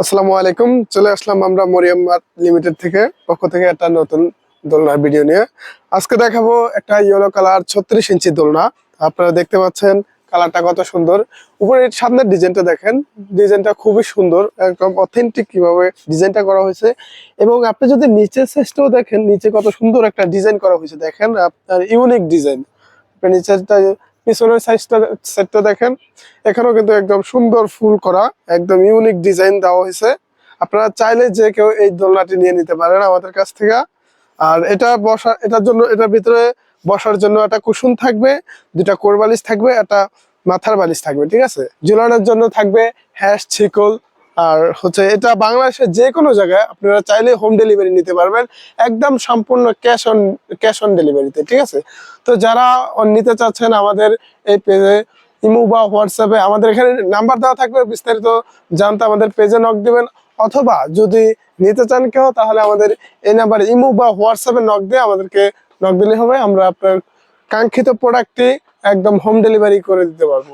আসসালামু আলাইকুম, চলে আসলাম আমরা মরিয়াম লিমিটেড থেকে পক্ষ থেকে একটা নতুন দোলনার ভিডিও নিয়ে। আজকে দেখাবো একটা ইয়েলো কালার ছত্রিশ ইঞ্চি দোলনা। আপনারা দেখতে পাচ্ছেন কালারটা কত সুন্দর। উপরের সামনের ডিজাইনটা দেখেন ডিজাইনটা খুবই সুন্দর, একদম অথেন্টিক কীভাবে ডিজাইনটা করা হয়েছে। এবং আপনি যদি নিচের সাইজটাও দেখেন, নিচে কত সুন্দর একটা ডিজাইন করা হয়েছে। দেখেন আপনার ইউনিক ডিজাইন নিচেরটা পিছনের সাইজটা সেটটা দেখেন। এখানেও কিন্তু একদম সুন্দর ফুল করা, একদম ইউনিক ডিজাইন দেওয়া হয়েছে। আপনারা চাইলে যে কেউ এই দোলনাটি নিয়ে নিতে পারেন আমাদের কাছ থেকে। আর এটা বসা, এটার জন্য, এটার ভিতরে বসার জন্য একটা কুশন থাকবে দুটা কোর বালিশ থাকবে, একটা মাথার বালিশ থাকবে, ঠিক আছে? ঝুলানোর জন্য থাকবে হ্যাশ ছিকল আর হচ্ছে এটা বাংলাদেশের যে কোনো জায়গায় আপনারা চাইলে হোম ডেলিভারি নিতে পারবেন। একদম সম্পূর্ণ ক্যাশ অন ক্যাশ অন ডেলিভারিতে ঠিক আছে? তো যারা নিতে চাচ্ছেন আমাদের এই পেজে ইমো বা হোয়াটসঅ্যাপে আমাদের এখানে নাম্বার দেওয়া থাকবে, বিস্তারিত জানতে আমাদের পেজে নক দিবেন। অথবা যদি নিতে চান কেউ, তাহলে আমাদের এই নাম্বারে ইমো বা হোয়াটসঅ্যাপে নক দিয়ে আমাদেরকে নক দিলে হবে। আমরা আপনার কাঙ্ক্ষিত প্রোডাক্টটি একদম হোম ডেলিভারি করে দিতে পারব।